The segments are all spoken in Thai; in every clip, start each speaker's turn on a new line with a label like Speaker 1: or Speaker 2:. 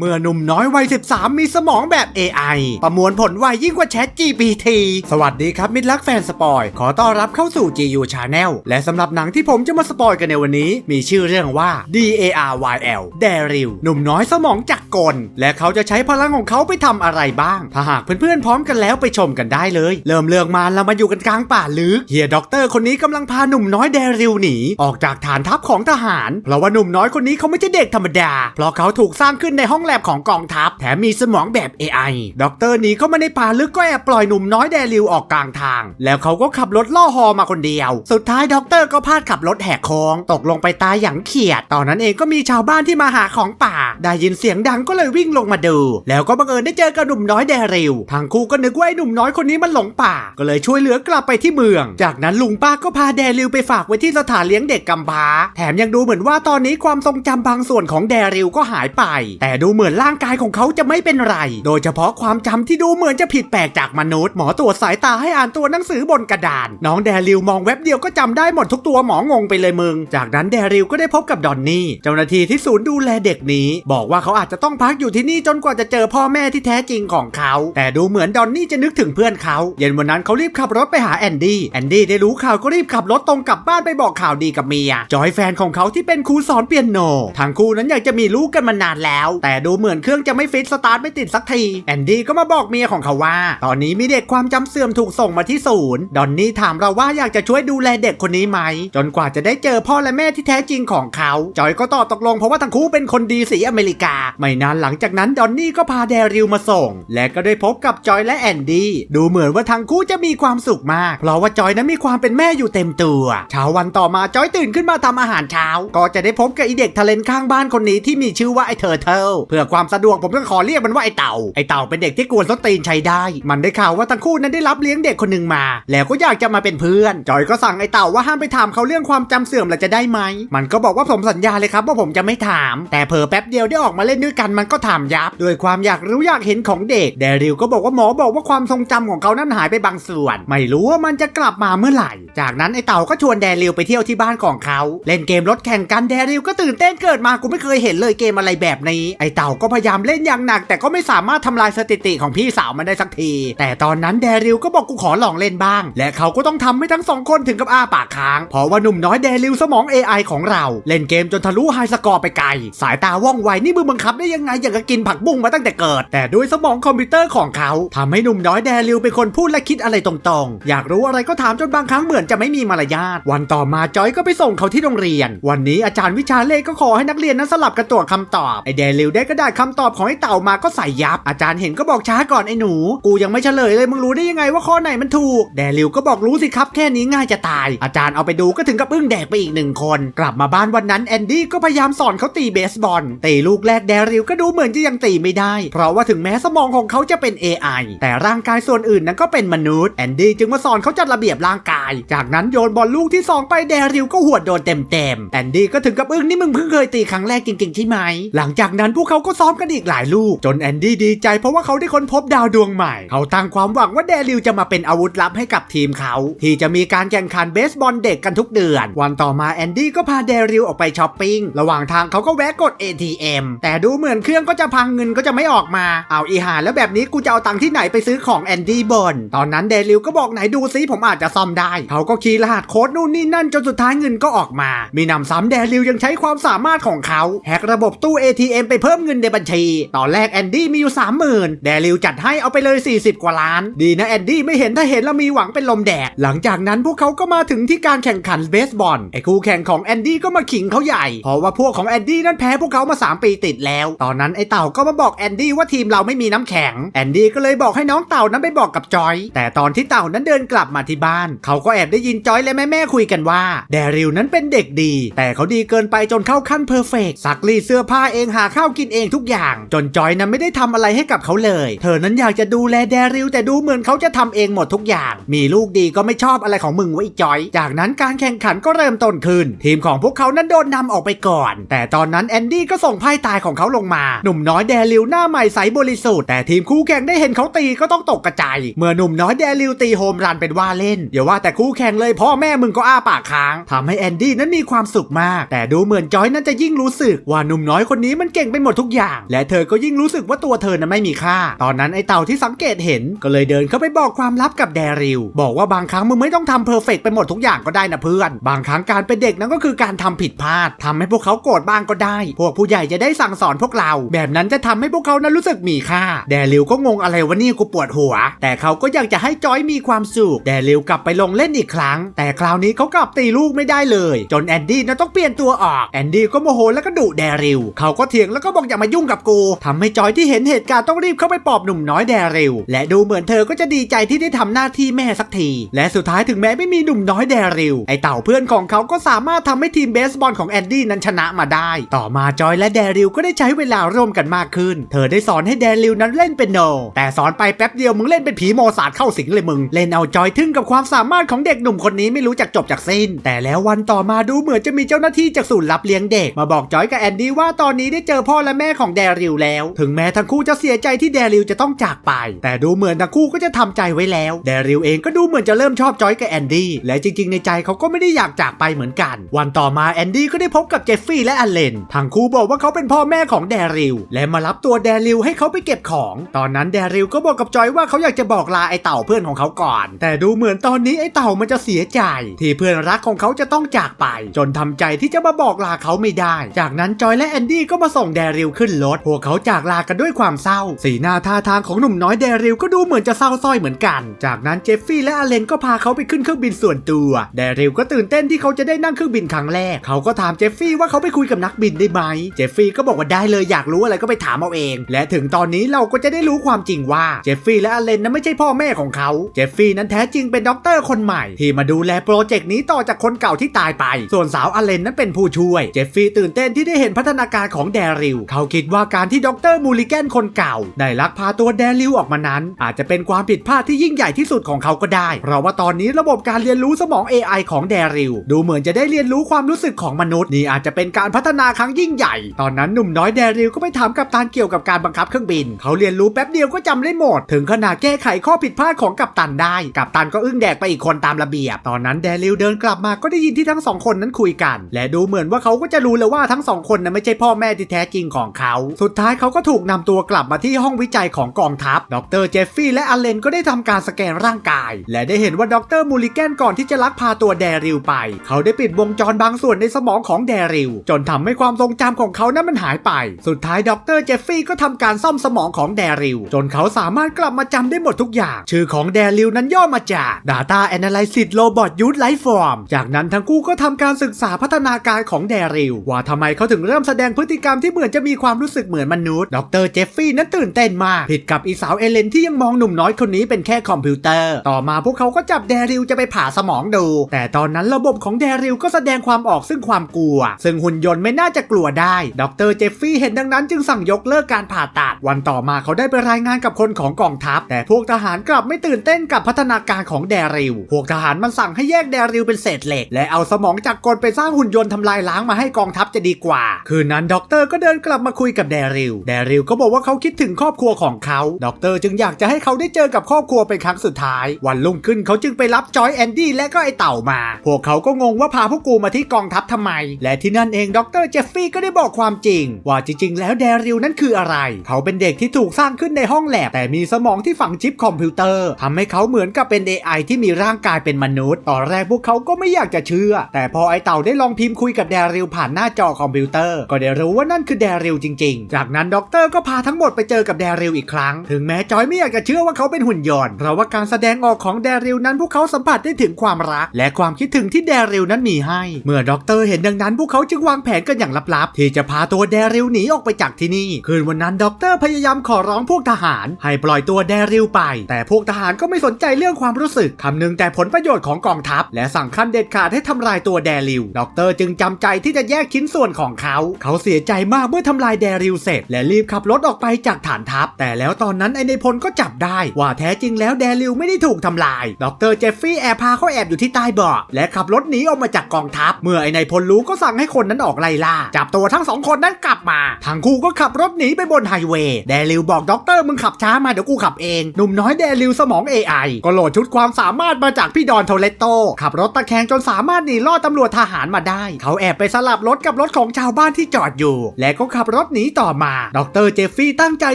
Speaker 1: เมื่อหนุ่มน้อยวัย 13 มีสมองแบบ AI ประมวลผลไวยิ่งกว่า Chat GPT สวัสดีครับ มิตรรักแฟนสปอย ขอต้อนรับเข้าสู่ GU Channel และสำหรับหนังที่ผมจะมาสปอยกันในวันนี้ มีชื่อเรื่องว่า DARYL Daryl หนุ่มน้อยสมองจักรกล และเขาจะใช้พลังของเขาไปทำอะไรบ้าง ถ้าหากเพื่อนๆพร้อมกันแล้วไปชมกันได้เลย เริ่มเรื่องมาเรามาอยู่กันกลางป่าลึกเฮียด็อกเตอร์คนนี้กำลังพาหนุ่มน้อยเดริลหนีออกจากฐานทัพของทหารเพราะว่าหนุ่มน้อยคนนี้เขาไม่ใช่เด็กธรรมดาเพราะเขาถูกสร้างขึ้นในห้องแลบของกองทัพ แถมมีสมองแบบ AI ด็อกเตอร์หนีเข้ามาในป่าลึกก็แอบปล่อยหนุ่มน้อยเดริลออกกลางทาง แล้วเขาก็ขับรถล่อฮอมาคนเดียว สุดท้ายด็อกเตอร์ก็พลาดขับรถแหกโค้งตกลงไปตายอย่างเขียด ตอนนั้นเองก็มีชาวบ้านที่มาหาของป่า ได้ยินเสียงดังก็เลยวิ่งลงมาดู แล้วก็บังเอิญได้เจอกับหนุ่มน้อยเดริลทางคู่ก็นึกว่าไอ้หนุ่มน้อยคนนี้มันหลงป่า ก็เลยช่วยเหลือกลับไปที่เมือง จากนั้นลุงป้าก็พาเดริลไปฝากไว้ที่สถานเลี้ยงเด็กกำพร้า แถมยังดูเหมือนว่าตอนนี้ความทรงจำบางส่วนของเดริลก็หายไป แต่ดูเหมือนร่างกายของเขาจะไม่เป็นไร โดยเฉพาะความจำที่ดูเหมือนจะผิดแปลกจากมนุษย์ หมอตรวจสายตาให้อ่านตัวหนังสือบนกระดาน น้องเดริลมองแว็บเดียวก็จำได้หมดทุกตัวหมองงไปเลยมึง จากนั้นเดริลก็ได้พบกับดอนนี่ เจ้าหน้าที่ที่ศูนย์ดูแลเด็กนี้ บอกว่าเขาอาจจะต้องพักอยู่ที่นี่จนกว่าจะเจอพ่อแม่ที่แท้จริงของเขา แต่ดูเหมือนดอนนี่จะนึกถึงเพื่อนเขา เย็นวันนั้นเขารีบขับรถไปหาแอนดี้ แอนดี้ได้รู้ข่าวก็รีบขับรถตรงกลับบ้านไปบอกข่าวดีกับเมีย จอยแฟนของเขาที่เป็นครูสอนเปียโนทางคู่นั้นอยากจะมีลูกกันมานานแล้ว แต่ดูเหมือนเครื่องจะไม่ฟิตสตาร์ทไม่ติดสักทีแอนดี้ก็มาบอกเมียของเขาว่า ตอนนี้มีเด็กความจำเสื่อมถูกส่งมาที่ศูนย์ดอนนี่ถามเราว่าอยากจะช่วยดูแลเด็กคนนี้ไหม จนกว่าจะได้เจอพ่อและแม่ที่แท้จริงของเขาจอยก็ตอบตกลงเพราะว่าทั้งคู่เป็นคนดีสีอเมริกา ไม่นานหลังจากนั้นดอนนี่ก็พาแดริลมาส่ง และก็ได้พบกับจอยและแอนดี้ดูเหมือนว่าทั้งคู่จะมีความสุขมาก เพราะว่าจอยนั้นมีความเป็นแม่อยู่เต็มตัวเช้าวันต่อมาจอยตื่นขึ้นมาทำอาหารเช้า ก็จะได้พบกับไอเด็กทะเลนข้างบ้านคนนี้ที่มีชื่อว่าไอเทอร์เทลเพื่อความสะดวกผมก็ขอเรียกมันว่าไอเต่า ไอเต่าเป็นเด็กที่กวนส้นตีนใช้ได้ มันได้ข่าวว่าทั้งคู่นั้นได้รับเลี้ยงเด็กคนหนึ่งมา แล้วก็อยากจะมาเป็นเพื่อน จอยก็สั่งไอเต่าว่าห้ามไปถามเขาเรื่องความจำเสื่อมแล้วจะได้ไหม มันก็บอกว่าผมสัญญาเลยครับว่าผมจะไม่ถาม แต่เผลอแป๊บเดียวได้ออกมาเล่นด้วยกันมันก็ถามยับ ด้วยความอยากรู้อยากเห็นของเด็ก แดริลก็บอกว่าหมอบอกว่าความทรงจำของเขานั้นหายไปบางส่วน ไม่รู้ว่ามันจะกลับมาเมื่อไหร่ จากนั้นไอเต่าก็ชวนแดริลไปเที่ยวที่บ้านของเขา เล่นเกมรถแข่งกันแดริลก็ตื่นเต้นเกิดมากูไม่เคยเห็นเลยเกมอะไรแบบนี้ไอเต่าก็พยายามเล่นอย่างหนัก แต่ก็ไม่สามารถทำลายสถิติของพี่สาวมันได้สักที แต่ตอนนั้นแดริลก็บอกกูขอลองเล่นบ้าง และเขาก็ต้องทำให้ทั้งสองคนถึงกับอ้าปากค้าง เพราะว่าหนุ่มน้อยแดริลสมอง AI ของเรา เล่นเกมจนทะลุไฮสกอร์ไปไกล สายตาว่องไวนี่มึงบังคับได้ยังไงอย่างกับกินผักบุ้งมาตั้งแต่เกิด แต่ด้วยสมองคอมพิวเตอร์ของเขาทำให้หนุ่มน้อยแดริลเป็นคนพูดและคิดอะไรตรงๆ อยากรู้อะไรก็ถามจนบางครั้งเหมือนจะไม่มีมารยาทวันต่อมาจอยก็ไปส่งเขาที่โรงเรียน วันนี้อาจารย์วิชาเลขก็ขอให้นักเรียนนั้นสลับกันตรวจคำตอบไอแดริลได้กระดาษคำตอบของไอเต่ามาก็ใส่ยับ อาจารย์เห็นก็บอกช้าก่อนไอ้หนู กูยังไม่เฉลยเลยมึงรู้ได้ยังไงว่าข้อไหนมันถูก แดริลก็บอกรู้สิครับ แค่นี้ง่ายจะตาย อาจารย์เอาไปดูก็ถึงกับอึ้งแดกไปอีกหนึ่งคน กลับมาบ้านวันนั้นแอนดี้ก็พยายามสอนเขาตีเบสบอลตีลูกแรกแดริลก็ดูเหมือนจะยังตีไม่ได้ เพราะว่าถึงแม้สมองของเขาจะเป็น AI แต่ร่างกายส่วนอื่นนั้นก็เป็นมนุษย์แอนดี้จึงมาสอนเขาจัดระเบียบร่างกาย จากนั้นโยนบอลลูกที่สองไปแดริลก็หวดโดนเต็มๆแอนดี้ก็ถึงกับอึ้งนี่มึงเพิ่งเคยตีครั้งแรกจริงๆใช่ไหมหลังจากนั้นพวกเขาก็ซ้อมกันอีกหลายลูก จนแอนดี้ดีใจเพราะว่าเขาได้ค้นพบดาวดวงใหม่ เขาตั้งความหวังว่าแดริลจะมาเป็นอาวุธลับให้กับทีมเขา ที่จะมีการแข่งขันเบสบอลเด็กกันทุกเดือน วันต่อมาแอนดี้ก็พาแดริลออกไปช้อปปิ้ง ระหว่างทางเขาก็แวะกด ATM แต่ดูเหมือนเครื่องก็จะพังเงินก็จะไม่ออกมา เอาอีหาแล้วแบบนี้กูจะเอาตังค์ที่ไหนไปซื้อของแอนดี้บน ตอนนั้นเดริลก็บอกไหนดูซิผมอาจจะซ่อมได้ เขาก็คีย์รหัสโค้ดนู่นนี่นั่นจนสุดท้ายเงินก็ออกมา มีนำซ้ำเดริลยังใช้ความสามารถของเขาแฮกระบบตู้ ATM ไปเพิ่มเงินในบัญชี ตอนแรกแอนดี้มีอยู่ 30,000เดริลจัดให้เอาไปเลย 40 กว่าล้าน ดีนะแอนดี้ไม่เห็นถ้าเห็นแล้วมีหวังเป็นลมแดด หลังจากนั้นพวกเขาก็มาถึงที่การแข่งขันเบสบอล ไอ้คู่แข่งของแอนดี้ก็มาขิงเขาใหญ่ เพราะว่าพวกของแอนดี้นั้นแพ้พวกเขามา 3 ปีติดแล้ว ตอนนั้นไอ้เต่าก็มาบอกแอนดี้ว่าทีมเราไม่มีน้ำแข็ง แอนดี้ก็เลยบอกให้น้องเต่านั้นไปบอกกับจอย แต่ตอนที่เต่านั้นเดินกลับมาที่บ้าน เขาก็แอบได้ยินจอยและแม่แม่คุยกันว่า แดริลนั้นเป็นเด็กดี แต่เขาดีเกินไปจนเข้าขั้นเพอร์เฟกซักรีเสื้อผ้าเองหาข้าวกินเองทุกอย่าง จนจอยนั้นไม่ได้ทำอะไรให้กับเขาเลย เธอนั้นอยากจะดูแลแดริลแต่ดูเหมือนเขาจะทำเองหมดทุกอย่าง มีลูกดีก็ไม่ชอบอะไรของมึงไว้จอย จากนั้นการแข่งขันก็เริ่มต้นขึ้น ทีมของพวกเขานั้นโดนนำออกไปก่อน แต่ตอนนั้นแอนดี้ก็ส่งไพ่ตายของเขาลงมา หนุ่มน้อยแดริลหน้าใหม่ใสบริสุทธิ์แต่ทีมคู่แข่งได้เห็นเขาตีก็ต้องตกกระจายเมื่อหนุ่มน้อยแดริลตีโฮมรันเป็นว่าเล่นอย่าว่าแต่คู่แข่งเลยพ่อแม่มึงก็อ้าปากค้างทำให้แอนดี้นั้นมีความสุขมาก แต่ดูเหมือนจอยนั้นจะยิ่งรู้สึกว่าหนุ่มน้อยคนนี้มันเก่งไปหมดทุกกอย่าง และเธอก็ยิ่งรู้สึกว่าตัวเธอนั้นไม่มีค่า ตอนนั้นไอเต่าที่สังเกตเห็น ก็เลยเดินเข้าไปบอกความลับกับแดริล บอกว่าบางครั้งมึงไม่ต้องทำเพอร์เฟกไปหมดทุกอย่างก็ได้นะเพื่อน บางครั้งการเป็นเด็กนั้นก็คือการทำผิดพลาดทำให้พวกเขาโกรธบ้างก็ได้ พวกผู้ใหญ่จะได้สั่งสอนพวกเรา แบบนั้นจะทำให้พวกเขานั้นรู้สึกมีค่า แดริลก็งงอะไรวะนี่กูปวดหัว แต่เขาก็อยากจะให้จอยมีความสุข แดริลกลับไปลงเล่นอีกครั้ง แต่คราวนี้เขากลับตีลูกไม่ได้เลย จนแอนดี้นั้นต้องเปลี่ยนตัวออก แอนดี้ก็โมโหแล้วก็ดุแดริล เขาก็เถียงแล้วก็บอกอย่ามายุ่งกับกูทำให้จอยที่เห็นเหตุการณ์ต้องรีบเข้าไปปลอบหนุ่มน้อยแดริลและดูเหมือนเธอก็จะดีใจที่ได้ทำหน้าที่แม่สักที และสุดท้ายถึงแม้ไม่มีหนุ่มน้อยแดริลไอเต่าเพื่อนของเขาก็สามารถทำให้ทีมเบสบอลของแอนดี้นั้นชนะมาได้ ต่อมาจอยและแดริลก็ได้ใช้เวลาร่วมกันมากขึ้น เธอได้สอนให้แดริลนั้นเล่นเป็นโน แต่สอนไปแป๊บเดียวมึงเล่นเป็นผีโมซาดเข้าสิงเลยมึง เล่นเอาจอยทึ่งกับความสามารถของเด็กหนุ่มคนนี้ไม่รู้จักจบจากสิ้น แต่แล้ววันต่อมาดูเหมือนจะมีเจ้าหน้าที่จากศูนย์รับเลี้ยงเด็กมาบอกจอยกับแอนดี้ว่าตอนนี้ได้เจอพ่อและแม่ของแดริลแล้ว ถึงแม้ทั้งคู่จะเสียใจที่แดริลจะต้องจากไป แต่ดูเหมือนทั้งคู่ก็จะทำใจไว้แล้ว แดริลเองก็ดูเหมือนจะเริ่มชอบจอยกับแอนดี้ และจริงๆ ในใจเขาก็ไม่ได้อยากจากไปเหมือนกัน วันต่อมาแอนดี้ก็ได้พบกับเจฟฟี่และอเลน ทั้งคู่บอกว่าเขาเป็นพ่อแม่ของแดริลและมารับตัวแดริลให้เขาไปเก็บของ ตอนนั้นแดริลก็บอกกับจอยว่าเขาอยากจะบอกลาไอเต่าเพื่อนของเขาก่อน แต่ดูเหมือนตอนนี้ไอเต่ามันจะเสียใจ ที่เพื่อนรักของเขาจะต้องจากไป จนทำใจที่จะมาบอกลาเขาไม่ได้ จากนั้นจอยและแอนดี้ก็มาส่งแดริลขึ้นรถ พวกเขาจากลากันด้วยความเศร้า สีหน้าท่าทางของหนุ่มน้อยแดริลก็ดูเหมือนจะเศร้าส้อยเหมือนกัน จากนั้นเจฟฟี่และอเลนก็พาเขาไปขึ้นเครื่องบินส่วนตัวแดริลก็ตื่นเต้นที่เขาจะได้นั่งเครื่องบินครั้งแรก เขาก็ถามเจฟฟี่ว่าเขาไปคุยกับนักบินได้ไหม เจฟฟี่ก็บอกว่าได้เลยอยากรู้อะไรก็ไปถามเอาเอง และถึงตอนนี้เราก็จะได้รู้ความจริงว่าเจฟฟี่และอเลนนั้นไม่ใช่พ่อแม่ของเขา เจฟฟี่นั้นแท้จริงเป็นด็อกเตอร์คนใหม่ที่มาดูแลโปรเจกต์นี้ต่อจากคนเก่าที่ตายไป ส่วนสาวอเลนนั้นเป็นผู้ช่วย เจฟฟี่ตื่นเต้นที่ได้เห็นพัฒนาการของแดริลเขาาคิดว่าการที่ด็อกเตอร์มูลิแกนคนเก่า ได้ลักพาตัวแดริลออกมานั้น อาจจะเป็นความผิดพลาดที่ยิ่งใหญ่ที่สุดของเขาก็ได้ เพราะว่าตอนนี้ระบบการเรียนรู้สมอง AI ของแดริลดูเหมือนจะได้เรียนรู้ความรู้สึกของมนุษย์นี่อาจจะเป็นการพัฒนาครั้งยิ่งใหญ่ ตอนนั้นหนุ่มน้อยแดริลก็ไปถามกัปตันเกี่ยวกับการบังคับเครื่องบิน เขาเรียนรู้แป๊บเดียวก็จำได้หมด ถึงขนาดแก้ไขข้อผิดพลาดของกัปตันได้ กัปตันก็อึ้งแดกไปอีกคนตามระเบียบ ตอนนั้นแดริลเดินกลับมาก็ได้ยินที่ทั้งสองคนนั้นคุยกัน และดูเหมือนว่าเขาก็จะรู้เลยว่าทั้งสองคนนั้นไม่ใช่พ่อแม่ที่แท้จริงของเขา สุดท้ายเขาก็ถูกนำตัวกลับมาที่ห้องวิจัยของกองทัพ ดรเจฟฟี่และอเลนก็ได้ทำการสแกนร่างกาย และได้เห็นว่าดรมูลิแกนก่อนที่จะลักพาตัวแดริลไป เขาได้ปิดวงจรบางส่วนในสมองของแดริลจนทำให้ความทรงจำของเขานั้นมันหายไป สุดท้ายดรเจฟฟี่ก็ทำการซ่อมสมองของแดริลจนเขาสามารถกลับมาจำได้หมดทุกอย่าง ชื่อของแดริลนั้นย่อมาจาก Data Analysis Robot Use Life Form จากนั้นทั้งคู่ก็ทำการศึกษาพัฒนาการของแดริลว่าทำไมเขาถึงเริ่มแสดงพฤติกรรมที่เหมือนจะมีความรู้สึกเหมือนมนุษย์ ดรเจฟฟี่นั้นตื่นเต้นมาก ผิดกับอีสาวเอเลนที่ยังมองหนุ่มน้อยคนนี้เป็นแค่คอมพิวเตอร์ ต่อมาพวกเขาก็จับแดริลจะไปผ่าสมองดู แต่ตอนนั้นระบบของแดริลก็แสดงความออกซึ่งความกลัว ซึ่งหุ่นยนต์ไม่น่าจะกลัวได้ ดรเจฟฟี่เห็นดังนั้นจึงสั่งยกเลิกการผ่าตัด วันต่อมาเขาได้ไปรายงานกับคนของกองทัพ แต่พวกทหารกลับไม่ตื่นเต้นกับพัฒนาการของแดริล พวกทหารมันสั่งให้แยกแดริลเป็นเศษเหล็ก และเอาสมองจากกลไปสร้างหุ่นยนต์ทำลายล้างมาให้กองทัพจะดีกว่า คืนนั้นด็อกเตอร์ก็เดินกลับมาคุยกับแดริล แดริลก็บอกว่าเขาคิดถึงครอบครัวของเขา ด็อกเตอร์จึงอยากจะให้เขาได้เจอกับครอบครัวเป็นครั้งสุดท้าย วันรุ่งขึ้นเขาจึงไปรับจอยแอนดี้และก็ไอเต่ามา พวกเขาก็งงว่าพาพวกกูมาที่กองทัพทำไม และที่นั่นเองด็อกเตอร์เจฟฟี่ก็ได้บอกความจริง ว่าจริงๆ แล้วแดริลนั้นคืออะไร เขาเป็นเด็กที่ถูกสร้างขึ้นในห้องแลบแต่มีสมองที่ฝังชิปคอมพิวเตอร์ทำให้เขาเหมือนกับเป็น AI ที่มีร่างกายเป็นมนุษย์ ตอนแรกพวกเขาก็ไม่อยากจะเชื่อ แต่พอไอเต่าได้ลองพิมพ์คุยกับแดริลผ่านหน้าจอคอมพิวเตอร์ ก็ได้รู้ว่านั่นคือแดริลจริง ๆ จากนั้นด็อกเตอร์ก็พาทั้งหมดไปเจอกับแดริลอีกครั้ง ถึงแม้จอยไม่อยากจะเชื่อว่าเขาเป็นหุ่นยนต์ เพราะว่าการแสดงออกของแดริลนั้นพวกเขาสัมผัสได้ถึงความรัก และความคิดถึงที่แดริลนั้นมีให้ เมื่อด็อกเตอร์เห็นดังนั้น พวกเขาจึงวางแผนกันอย่างลับๆ ที่จะพาตัวแดริลหนีออกไปจากที่นี่ คืนวันนั้นด็อกเตอร์พยายามขอร้องพวกทหาร ให้ปล่อยตัวแดริลไป แต่พวกทหารก็ไม่สนใจเรื่องความรู้สึกคำนึงแต่ผลประโยชน์ของกองทัพ และสั่งขั้นเด็ดขาดให้ทำลายตัวแดริลด็อกเตอร์จึงจำใจที่จะแยกชิ้นส่วนของเขา เขาเสียใจมากเมื่อทำลายแดริลเสร็จ และรีบขับรถออกไปจากฐานทัพ แต่แล้วตอนนั้นไอในพลก็จับได้ ว่าแท้จริงแล้วแดริลไม่ได้ถูกทำลายด็อกเตอร์เจฟฟี่แอบพาเขาแอบอยู่ที่ใต้เบาะและขับรถหนีออกมาจากกองทัพ เมื่อไอในพลรู้ก็สั่งให้คนนั้นออกไล่ล่า จับตัวทั้งสองคนนั้นกลับมา ทั้งคู่ก็ขับรถหนีไปบนไฮเวย์ แดริลบอกด็อกเตอร์มึงขับช้ามาเดี๋ยวกูขับเอง หนุ่มน้อยแดริลสมอง AI ก็โหลดชุดความสามารถมาจากพี่ดอนโทเลตโต ขับรถตะแคงจนสามารถหนีรอดตำรวจทหารมาได้ เขาแอบไปสลับรถกับรถของชาวบ้านที่จอดอยู่ และก็ขับรถหนีต่อมา ดรเจฟฟี่ตั้งใจ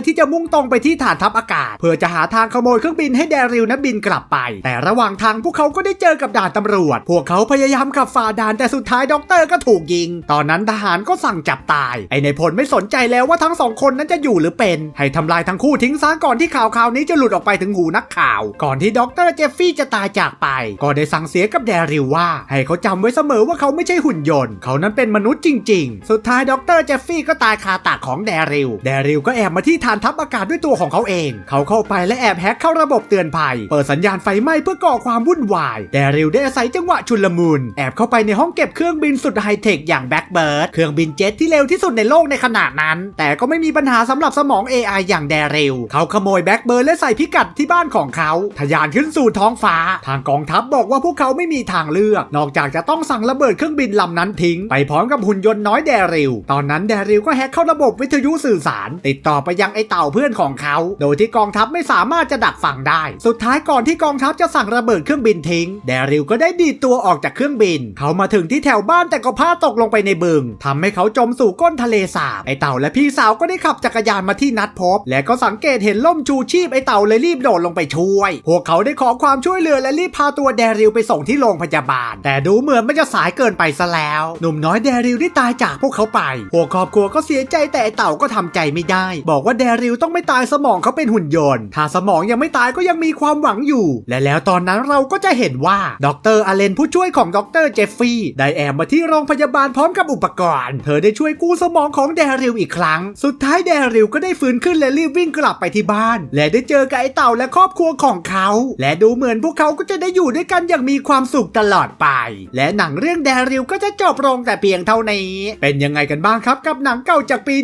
Speaker 1: ที่จะมุ่งตรงไปที่ฐานทัพอากาศ เพื่อจะหาทางขโมยเครื่องบินให้แดริลนั้นบินกลับไป แต่ระหว่างทางพวกเขาก็ได้เจอกับด่านตำรวจ พวกเขาพยายามขับฝ่าด่านแต่สุดท้ายดอกเตอร์ก็ถูกยิง ตอนนั้นทหารก็สั่งจับตาย ไอในพลไม่สนใจแล้วว่าทั้งสองคนนั้นจะอยู่หรือเป็น ให้ทำลายทั้งคู่ทิ้งซะก่อนที่ข่าวข่าวนี้จะหลุดออกไปถึงหูนักข่าว ก่อนที่ดรเจฟฟี่จะตายจากไป ก็ได้สั่งเสียกับแดริลว่า ให้เขาจำไว้เสมอว่าเขาไม่ใช่หุ่นยนต์ เขานั้นเป็นมนุษย์จริง ๆ สุดท้ายดรเจฟฟี่ก็ตายคาตากของแดริล แดริลก็แอบมาที่ฐานทัพอากาศด้วยตัวของเขาเอง เขาเข้าไปและแอบแฮกเข้าระบบเตือนภัย เปิดสัญญาณไฟไหม้เพื่อก่อความวุ่นวาย แดริลได้อาศัยจังหวะชุลมุน แอบเข้าไปในห้องเก็บเครื่องบินสุดไฮเทคอย่างแบ็กเบิร์ด เครื่องบินเจ็ตที่เร็วที่สุดในโลกในขณะนั้น แต่ก็ไม่มีปัญหาสำหรับสมอง AI อย่างแดริล เขาขโมยแบ็กเบิร์ดและใส่พิกัดที่บ้านของเขา ทะยานขึ้นสู่ท้องฟ้า ทางกองทัพบอกว่าพวกเขาไม่มีทางเลือก นอกจากจะต้องสั่งระเบิดเครื่องบินลำนั้นทิ้ง ไปพร้อมกับหุ่นยนต์น้อยแดริล ตอนนั้นแดริลก็แฮกเข้าระบบวิทยุสื่อสาร ติดต่อไปยังไอเต่าเพื่อนของเขา โดยที่กองทัพไม่สามารถจะดักฟังได้ สุดท้ายก่อนที่กองทัพจะสั่งระเบิดเครื่องบินทิ้ง แดริลก็ได้ดีดตัวออกจากเครื่องบิน เขามาถึงที่แถวบ้านแต่ก็พลาดตกลงไปในบึงทำให้เขาจมสู่ก้นทะเลสาบ ไอเต่าและพี่สาวก็ได้ขับจักรยานมาที่นัดพบ และก็สังเกตเห็นล่มชูชีพไอเต่าเลยรีบโดดลงไปช่วย พวกเขาได้ขอความช่วยเหลือและรีบพาตัวแดริลไปส่งที่โรงพยาบาล แต่ดูเหมือนมันจะสายเกินไปซะแล้ว หนุ่มน้อยแดริลได้ตายจากพวกเขาไป พวกครอบครัวก็เสียใจแต่ไอเต่าก็ทำใจไม่ได้ บอกว่าแดริลต้องไม่ตายสมองเขาเป็นหุ่นยนต์ ถ้าสมองยังไม่ตายก็ยังมีความหวังอยู่ และแล้วตอนนั้นเราก็จะเห็นว่าดรอเลนผู้ช่วยของดรเจฟฟี่ได้แอบมาที่โรงพยาบาลพร้อมกับอุปกรณ์ เธอได้ช่วยกู้สมองของแดริลอีกครั้ง สุดท้ายแดริลก็ได้ฟื้นขึ้นและรีบวิ่งกลับไปที่บ้าน และได้เจอกับไอเต่าและครอบครัวของเขา และดูเหมือนพวกเขาก็จะได้อยู่ด้วยกันอย่างมีความสุขตลอดไป และหนังเรื่องแดริลก็จะจบลงแต่เพียงเท่านี้ เป็นยังไงกันบ้างครับกับหนังเก่าจากปี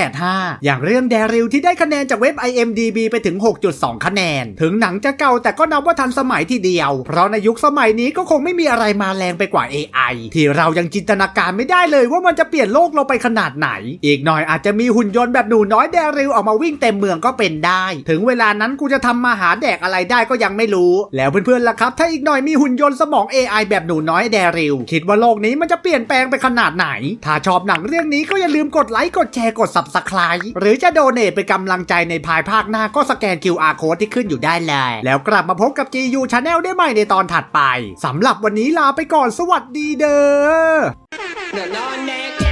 Speaker 1: 1985 อย่างเรื่องแดริลที่ได้คะแนนจากเว็บ IMDB ไปถึง 6.2 คะแนน ถึงหนังจะเก่าแต่ก็นับว่าทันสมัยทีเดียว เพราะในยุคสมัยนี้ก็คงไม่มีอะไรมาแรงไปกว่า AI ที่เรายังจินตนาการไม่ได้เลยว่ามันจะเปลี่ยนโลกเราไปขนาดไหน อีกหน่อยอาจจะมีหุ่นยนต์แบบหนูน้อยแดริลออกมาวิ่งเต็มเมืองก็เป็นได้ ถึงเวลานั้นกูจะทำมาหาแดกอะไรได้ก็ยังไม่รู้ แล้วเพื่อนๆล่ะครับ ถ้าอีกหน่อยมีหุ่นยนต์สมอง AI แบบหนูน้อยแดริลคิดว่าโลกนี้มันจะเปลี่ยนแปลงไปขนาดไหน ถ้าชอบหนังเรื่องนี้ก็อย่าลืมกดไลค์ค์ กดแชร์ กด subscribe หรือจะโดเนทเป็นกำลังใจในภายภาคหน้าก็สแกน QR code ที่ขึ้นอยู่ได้เลย แล้วกลับมาพบกับ GU Channel ได้ใหม่ในตอนถัดไปสำหรับวันนี้ลาไปก่อนสวัสดีเด้อ